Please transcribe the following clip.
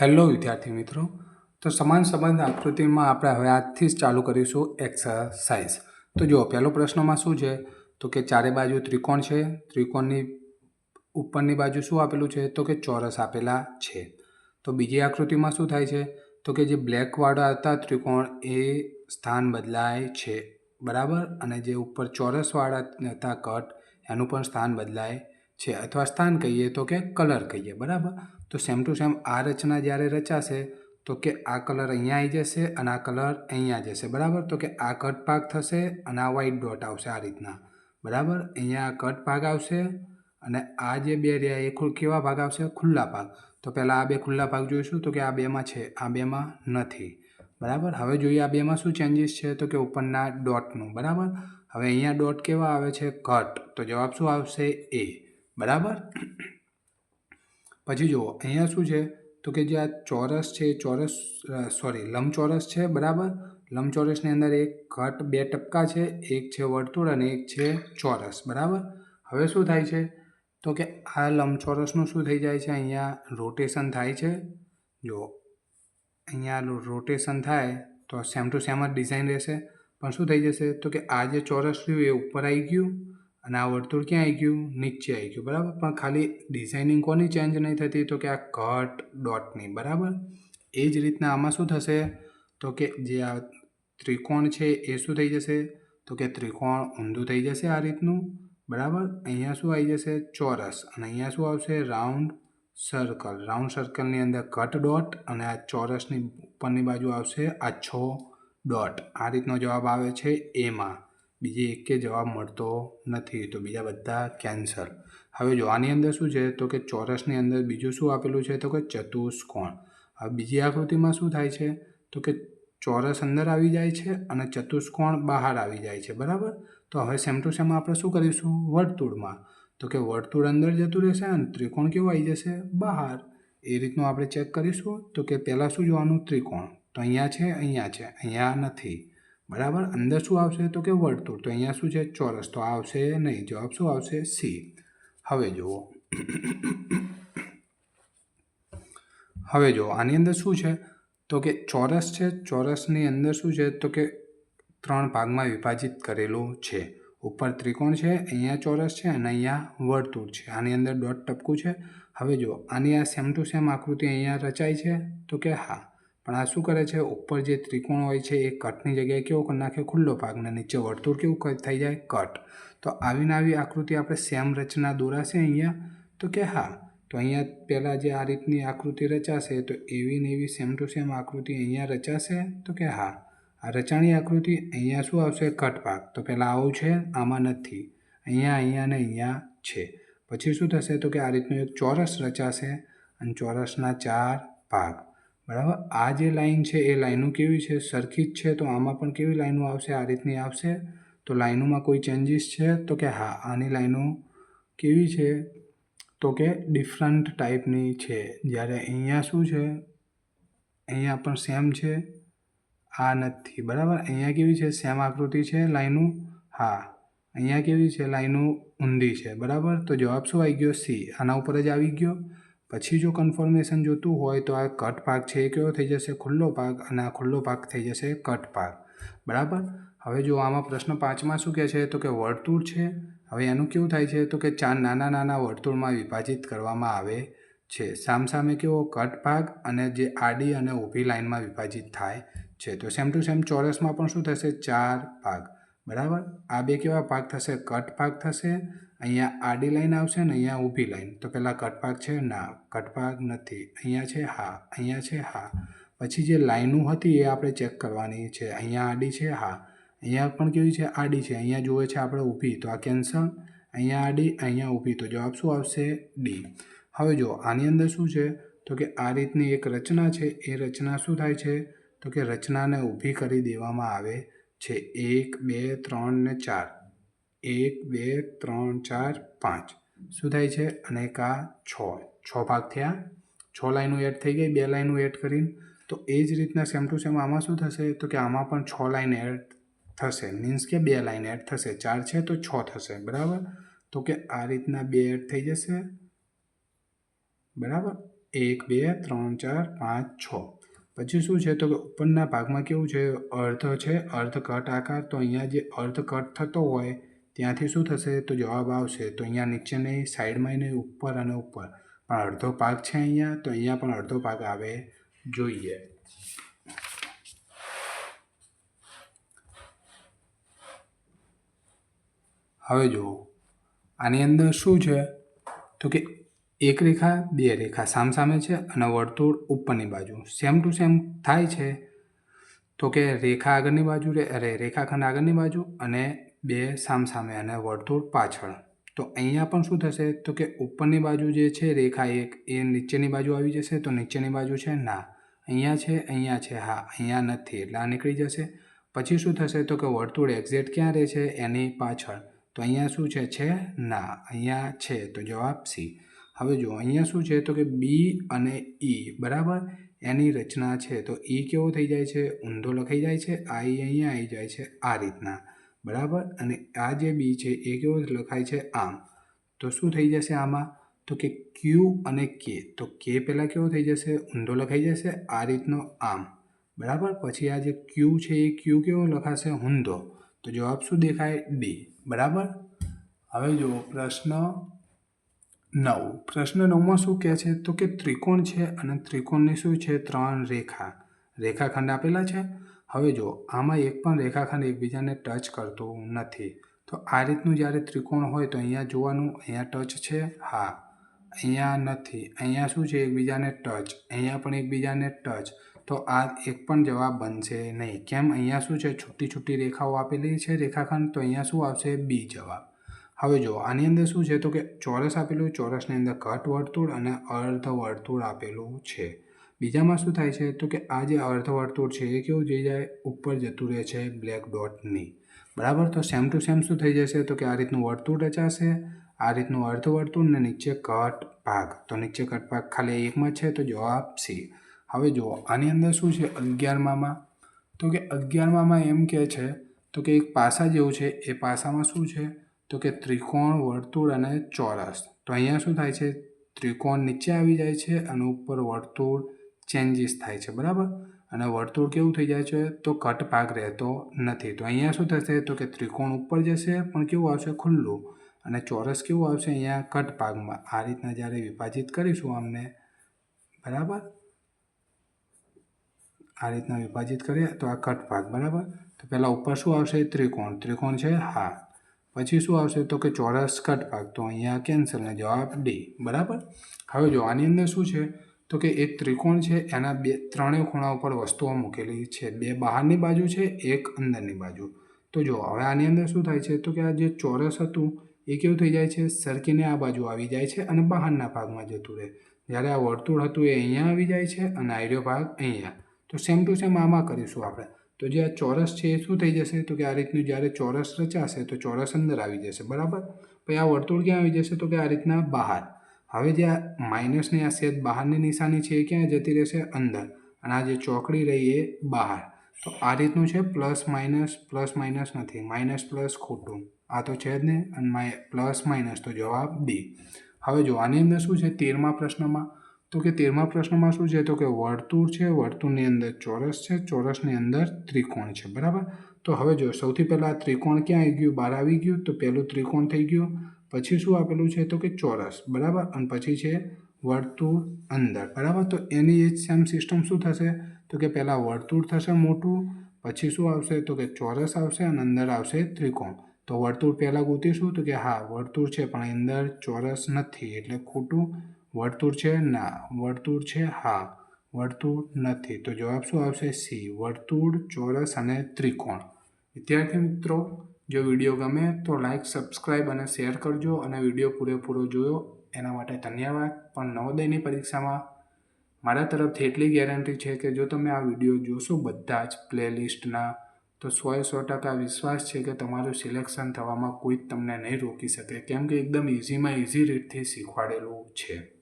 Hello વિદ્યાર્થી મિત્રો. તો સમાન સંબંધ આકૃતિમાં આપણે હવે આજથી જ ચાલુ કરીશું એક્સરસાઇઝ તો જુઓ, પહેલો પ્રશ્નમાં શું છે? તો કે ચારે બાજુ ત્રિકોણ છે. ત્રિકોણની ઉપરની બાજુ શું આપેલું છે? તો કે ચોરસ આપેલા છે. તો બીજી આકૃતિમાં શું થાય છે? તો કે જે બ્લેકવાળા હતા, ત્રિકોણ એ સ્થાન બદલાય છે. બરાબર? અને જે ઉપર ચોરસવાળા હતા કટ, એનું પણ સ્થાન બદલાય છે. અથવા સ્થાન કહીએ તો કે કલર કહીએ. બરાબર? તો સેમ ટુ સેમ આ રચના જ્યારે રચાશે, તો કે આ કલર અહીંયા આવી જશે અને આ કલર અહીંયા જશે. બરાબર? તો કે આ કટ ભાગ થશે અને આ વ્હાઇટ ડોટ આવશે આ રીતના. બરાબર? અહીંયા કટ ભાગ આવશે અને આ જે બે રહ્યા એ કેવા ભાગ આવશે? ખુલ્લા ભાગ. તો પહેલાં આ બે ખુલ્લા ભાગ જોઈશું તો કે આ બેમાં છે, આ બેમાં નથી. બરાબર? હવે જોઈએ આ બેમાં શું ચેન્જીસ છે તો કે ઉપરના ડોટનું બરાબર? હવે અહીંયા ડોટ કેવા આવે છે? કટ તો જવાબ શું આવશે? એ બરાબર? પછી જુઓ, અહીંયા શું છે? તો કે જે આ ચોરસ છે, ચોરસ સોરી લંબચોરસ છે, બરાબર? લંબચોરસની અંદર એક ઘટ, બે ટપકા છે, એક છે વર્તુળ અને એક છે ચોરસ, બરાબર? હવે શું થાય છે? તો કે આ લંબચોરસનું શું થઈ જાય છે? અહીંયા રોટેશન થાય છે. જો અહીંયા રોટેશન થાય તો સેમ ટુ સેમ જ ડિઝાઇન રહેશે. પણ શું થઈ જશે? તો કે આ જે ચોરસ રહ્યું એ ઉપર આવી ગયું. અને આ વર્તુળ ક્યાં આવી ગયું? નીચે આવી ગયું, બરાબર? પણ ખાલી ડિઝાઇનિંગ કોની ચેન્જ નહીં થતી? તો કે આ કટ ડોટની બરાબર? એ જ રીતના આમાં શું થશે? તો કે જે આ ત્રિકોણ છે એ શું થઈ જશે? તો કે ત્રિકોણ ઊંધું થઈ જશે આ રીતનું, બરાબર? અહીંયા શું આવી જશે? ચોરસ. અને અહીંયા શું આવશે? રાઉન્ડ સર્કલ રાઉન્ડ સર્કલની અંદર કટ ડોટ અને આ ચોરસની ઉપરની બાજુ આવશે આછો ડોટ આ રીતનો જવાબ આવે છે એમાં. બીજી એકે જવાબ મળતો નથી તો બીજા બધા કેન્સર હવે જો આની અંદર શું છે? તો કે ચોરસની અંદર બીજું શું આપેલું છે? તો કે ચતુષ્કોણ. હવે બીજી આકૃતિમાં શું થાય છે? તો કે ચોરસ અંદર આવી જાય છે અને ચતુષ્કોણ બહાર આવી જાય છે. બરાબર? તો હવે સેમ ટુ સેમ આપણે શું કરીશું? વર્તુળમાં. તો કે વર્તુળ અંદર જતું રહેશે અને ત્રિકોણ કેવું આવી જશે? બહાર. એ રીતનું આપણે ચેક કરીશું. તો કે પહેલાં શું જોવાનું? ત્રિકોણ. તો અહીંયા છે અહીંયા છે. અહીંયા નથી. બરાબર? અંદર શું આવશે તો કે વર્તુળ તો અહીંયા શું છે? ચોરસ. તો આવશે નહીં. જવાબ શું આવશે? સી. હવે જુઓ. હવે જુઓ. આની અંદર શું છે? તો કે ચોરસ છે. ચોરસની અંદર શું છે? તો કે ત્રણ ભાગમાં વિભાજિત કરેલું છે. ઉપર ત્રિકોણ છે, અહીંયા ચોરસ છે અને અહીંયા વર્તુળ છે. આની અંદર દોઢ ટપકું છે. હવે જો આની આ સેમ ટુ સેમ આકૃતિ અહીંયા રચાય છે. તો કે હા. પણ આ શું કરે છે? ઉપર જે ત્રિકોણ હોય છે, એ કટની જગ્યાએ કેવો કરી નાખે? ખુલ્લો ભાગ ને નીચે વર્તુળ કેવું થઈ જાય? કટ. તો આવીને આવી આકૃતિ આપણે સેમ રચના દોરાશે અહીંયા? તો કે હા. તો અહીંયા પહેલાં જે આ રીતની આકૃતિ રચાશે, તો એવી ને એવી સેમ ટુ સેમ આકૃતિ અહીંયા રચાશે? તો કે હા. આ રચાણી આકૃતિ અહીંયા શું આવશે? કટ ભાગ. તો પહેલાં આવું છે, આમાં નથી. અહીંયા અહીંયા ને અહીંયા છે. પછી શું થશે? તો કે આ રીતનું એક ચોરસ રચાશે. અને ચોરસના ચાર ભાગ. બરાબર? આ જે લાઇન છે, એ લાઇનો કેવી છે? સરખી જ છે તો આમાં પણ કેવી લાઈનો આવશે? આ રીતની આવશે? તો લાઈનોમાં કોઈ ચેન્જીસ છે? તો કે હા, આની લાઈનો કેવી છે? તો કે ડિફરન્ટ ટાઈપની છે. જ્યારે અહીંયા શું છે? અહીંયા પણ સેમ છે. આ નથી. બરાબર? અહીંયા કેવી છે? સેમ આકૃતિ છે લાઈનો? હા. અહીંયા કેવી છે? લાઈનો ઊંધી છે. બરાબર? તો જવાબ શું આવી ગયો? સી આના ઉપર જ આવી ગયો. પછી જો કન્ફર્મેશન જોતું હોય તો આ કટ ભાગ છે એ કેવો થઈ જશે? ખુલ્લો ભાગ અને આ ખુલ્લો ભાગ થઈ જશે કટ ભાગ બરાબર? હવે જો આમાં પ્રશ્ન પાંચમાં શું કહે છે? તો કે વર્તુળ છે. હવે એનું કેવું થાય છે? તો કે ચાર નાના નાના વર્તુળમાં વિભાજિત કરવામાં આવે છે. સામસામે કેવો? કટ ભાગ અને જે આડી અને ઊભી લાઇનમાં વિભાજિત થાય છે. તો સેમ ટુ સેમ ચોરસમાં પણ શું થશે? ચાર ભાગ બરાબર? આ બે કેવા ભાગ થશે? કટ ભાગ થશે. અહીંયા આડી લાઈન આવશે ને અહીંયા ઊભી લાઈન. તો પહેલાં કટભાગ છે? ના, કટભાગ નથી. અહીંયા છે હા, અહીંયા છે હા. પછી જે લાઈનો હતી એ આપણે ચેક કરવાની છે. અહીંયા આડી છે હા. અહીંયા પણ કેવી છે? આડી છે. અહીંયા જુએ છે આપણે ઊભી. તો આ કેન્સલ. અહીંયા આડી, અહીંયા ઊભી. તો જવાબ શું આવશે? ડી. હવે જો આની અંદર શું છે? તો કે આ રીતની એક રચના છે. એ રચના શું થાય છે? તો કે રચનાને ઊભી કરી દેવામાં આવે છે. એક, બે, ત્રણ ને ચાર. એક, બે, ત્રણ, ચાર, પાંચ. શું થાય છે? અને એક આ છ. છ ભાગ થયા. છ લાઈનો એડ થઈ ગઈ, બે લાઈનો એડ કરીને. તો એ જ રીતના સેમ ટુ સેમ આમાં શું થશે? તો કે આમાં પણ છ લાઈન એડ થશે. મીન્સ કે બે લાઈન એડ થશે. ચાર છે તો છ થશે. બરાબર? તો કે આ રીતના બે એડ થઈ જશે. બરાબર? એક, બે, ત્રણ, ચાર, પાંચ, છ. પછી શું છે? તો કે ઉપરના ભાગમાં કેવું છે? અર્ધ છે. અર્ધ કટ આકાર. તો અહીંયા જે અર્ધ કટ થતો હોય ત્યાંથી શું થશે? તો જવાબ આવશે, તો અહીંયા નીચેની સાઈડમાં નહીં, ઉપર અને ઉપર. પણ અડધો પાક છે અહીંયા, તો અહીંયા પણ અડધો પાક આવે જોઈએ. હવે જુઓ, આની અંદર શું છે? તો કે એક રેખા, બે રેખા સામસામે છે અને વર્તુળ ઉપરની બાજુ. સેમ ટુ સેમ થાય છે. તો કે રેખા આગળની બાજુ અરે રેખાખંડ આગળની બાજુ અને બે સામસામે અને વર્તુળ પાછળ. તો અહીંયા પણ શું થશે? તો કે ઉપરની બાજુ જે છે રેખા એક, એ નીચેની બાજુ આવી જશે, તો નીચેની બાજુ છે ના. અહીંયા છે અહીંયા છે, હા, અહીંયા નથી, એટલે આ નીકળી જશે. પછી શું થશે? તો કે વર્તુળ એક્ઝેક્ટ ક્યાં રહે છે? એની પાછળ. તો અહીંયા શું છે? છે, ના, અહીંયા છે, તો જવાબ સી. હવે જુઓ, અહીંયા શું છે? તો કે બી અને ઈ, બરાબર? એની રચના છે. તો ઈ કેવો થઈ જાય છે? ઊંધો લખાઈ જાય છે? આઈ અહીંયા આવી જાય છે, આ રીતના. બરાબર? અને આ જે બી છે, એ કેવો લખાય છે? આમ. તો શું થઈ જશે આમાં? તો કે ક્યુ અને કે તો કે પહેલાં કેવો થઈ જશે? ઊંધો લખાઈ જશે? આ રીતનો આમ. બરાબર? પછી આ જે ક્યુ છે, એ ક્યુ કેવો લખાશે? ઊંધો. તો જવાબ શું દેખાય? ડી બરાબર? હવે જુઓ, પ્રશ્ન નવ. પ્રશ્ન નવમાં શું કહે છે? તો કે ત્રિકોણ છે અને ત્રિકોણની શું છે? ત્રણ રેખા. રેખાખંડ આપેલા છે. હવે જો આમાં એક પણ રેખાખંડ એકબીજાને ટચ કરતું નથી, તો આ રીતનું જ્યારે ત્રિકોણ હોય તો અહીંયા જોવાનું અહીંયા ટચ છે? હા. અહીંયા નથી. અહીંયા શું છે? એકબીજાને ટચ. અહીંયા પણ એકબીજાને ટચ. તો આ એક પણ જવાબ બનશે નહીં. કેમ? અહીંયા શું છે? છૂટી છૂટી રેખાઓ આપેલી છે રેખાખંડ. તો અહીંયા શું આવશે? બી જવાબ. હવે જો આની અંદર શું છે? તો કે ચોરસ આપેલું, ચોરસની અંદર કટ વર્તુળ અને અર્ધ વર્તુળ આપેલું છે. બીજામાં શું થાય છે? તો કે આ જે અર્ધવર્તુળ છે, એ કેવું જઈ જાય? ઉપર જતું રહે છે બ્લેક ડોટની બરાબર? તો સેમ ટુ સેમ શું થઈ જશે? તો કે આ રીતનું વર્તુળ રચાશે. આ રીતનું અર્ધવર્તુળ ને નીચે કટ ભાગ. તો નીચે કટ ભાગ ખાલી એકમાં છે, તો જવાબ સી હવે જુઓ, આની અંદર શું છે અગિયારમામાં? તો કે અગિયારમામાં એમ કહે છે, તો કે એક પાસા જેવું છે, એ પાસામાં શું છે? તો કે ત્રિકોણ વર્તુળ અને ચોરસ. તો અહીંયા શું થાય છે? ત્રિકોણ નીચે આવી જાય છે અને ઉપર વર્તુળ ચેન્જીસ થાય છે, બરાબર? અને વર્તુળ કેવું થઈ જાય છે? તો કટ ભાગ રહેતો નથી. તો અહીંયા શું થશે? તો કે ત્રિકોણ ઉપર જશે, પણ કેવું આવશે? ખુલ્લું. અને ચોરસ કેવું આવશે? અહીંયા કટ ભાગમાં. આ રીતના જ્યારે વિભાજિત કરીશું અમને બરાબર? આ રીતના વિભાજિત કરીએ તો આ કટ ભાગ, બરાબર? તો પહેલાં ઉપર શું આવશે? ત્રિકોણ. ત્રિકોણ છે હા. પછી શું આવશે? તો કે ચોરસ કટ ભાગ. તો અહીંયા કેન્સલ ને જવાબ ડી. બરાબર? હવે જો આની અંદર શું છે? તો કે એક ત્રિકોણ છે, એના બે, ત્રણેય ખૂણા ઉપર વસ્તુઓ મૂકેલી છે. બે બહારની બાજુ છે, એક અંદરની બાજુ. તો જો હવે આની અંદર શું થાય છે? તો કે આ જે ચોરસ હતું, એ કેવું થઈ જાય છે? સરકીને આ બાજુ આવી જાય છે અને બહારના ભાગમાં જતું રહે. જ્યારે આ વર્તુળ હતું, એ અહીંયા આવી જાય છે અને આયરો ભાગ અહીંયા. તો સેમ ટુ સેમ આમાં કરીશું આપણે. તો જે આ ચોરસ છે, એ શું થઈ જશે? તો કે આ રીતનું જ્યારે ચોરસ રચાશે, તો ચોરસ અંદર આવી જશે. બરાબર? પછી આ વર્તુળ ક્યાં આવી જશે? તો કે આ રીતના બહાર. હવે જે આ માઇનસની આ સેજ બહારની નિશાની છે એ ક્યાં જતી રહેશે? અંદર. અને આ જે ચોકડી રહી એ બહાર. તો આ રીતનું છે પ્લસ માઇનસ પ્લસ માઇનસ નથી. માઇનસ પ્લસ ખોટું. આ તો છે જ ને. અને પ્લસ માઇનસ તો જવાબ બી હવે જો આની અંદર શું છે? તેરમા પ્રશ્નમાં. તો કે તેરમા પ્રશ્નમાં શું છે? તો કે વર્તુળ છે. વર્તુળની અંદર ચોરસ છે. ચોરસની અંદર ત્રિકોણ છે. બરાબર? તો હવે જો સૌથી પહેલાં ત્રિકોણ ક્યાં આવી ગયું? બહાર આવી ગયું. તો પહેલું ત્રિકોણ થઈ ગયું. પછી શું આપેલું છે તો કે ચોરસ, બરાબર? અને પછી છે વર્તુળ અંદર, બરાબર? તો એની એ સેમ સિસ્ટમ શું થશે? તો કે પહેલાં વર્તુળ થશે મોટું, પછી શું આવશે? તો કે ચોરસ આવશે અને અંદર આવશે ત્રિકોણ. તો વર્તુળ પહેલાં ગોતીશું તો કે હા, વર્તુળ છે, પણ અંદર ચોરસ નથી, એટલે ખોટું વર્તુળ છે ના, વર્તુળ છે હા, વર્તુળ નથી. તો જવાબ શું આવશે? સી, વર્તુળ, ચોરસ અને ત્રિકોણ. વિદ્યાર્થી મિત્રો જો વીડિયો ગમે તો લાઈક સબસ્ક્રાઈબ અને શેર કરજો અને વીડિયો પૂરેપૂરો જોયો. એના માટે ધન્યવાદ. પણ નવોદયની પરીક્ષામાં મારા તરફથી એટલી ગેરંટી છે કે જો તમે આ વીડિયો જોશો બધા જ પ્લેલિસ્ટના તો સોએ સો ટકા વિશ્વાસ છે કે તમારું સિલેક્શન થવામાં કોઈ જ તમને નહીં રોકી શકે. કેમ કે એકદમ ઇઝીમાં ઇઝી રીતથી શીખવાડેલું છે.